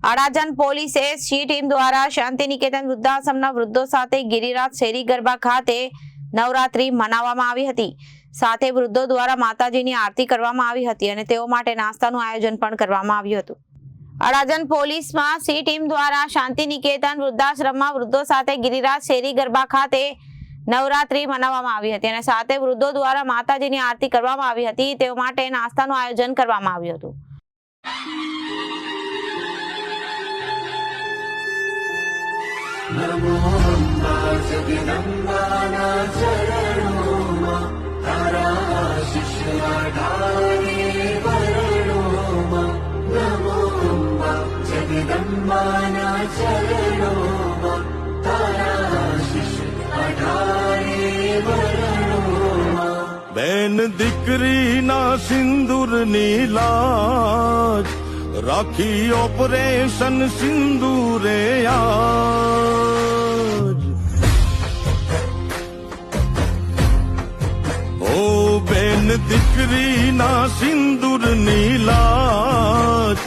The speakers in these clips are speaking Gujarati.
અડાજણ પોલીસે સી ટીમ દ્વારા શાંતિ નિકેતન વૃદ્ધાશ્રમના વૃદ્ધો સાથે ગિરિરાજ શેરી ગરબા ખાતે નવરાત્રી મનાવવામાં આવી હતી. સાથે વૃદ્ધો દ્વારા માતાજીની આરતી કરવામાં આવી હતી અને તેઓ માટે નાસ્તાનું આયોજન પણ કરવામાં આવ્યું હતું. અડાજણ પોલીસમાં સી ટીમ દ્વારા શાંતિ નિકેતન વૃદ્ધાશ્રમમાં વૃદ્ધો સાથે ગિરિરાજ શેરી ગરબા ખાતે નવરાત્રી મનાવવામાં આવી હતી અને સાથે વૃદ્ધો દ્વારા માતાજીની આરતી કરવામાં આવી હતી. તેઓ માટે નાસ્તાનું આયોજન કરવામાં આવ્યું હતું. नमो जगदम्बाना चरणोमा ताराशिष्याधारी वरणोमा नमो जगदम्बाना चरणोमा ताराशिष अधारी वरणोमा बैन दिकरी ना सिंदूर नीलाज राखी ऑपरेशन सिंदूरे બેન દીકરીના સિંદૂરની લાજ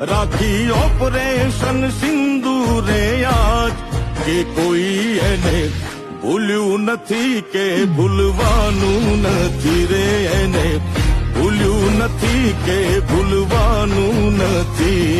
રાખી ઓપરેશન સિંદૂરે આજ કે કોઈ એને ભૂલ્યું નથી કે ભૂલવાનું નથી રે એને ભૂલ્યું નથી કે ભૂલવાનું નથી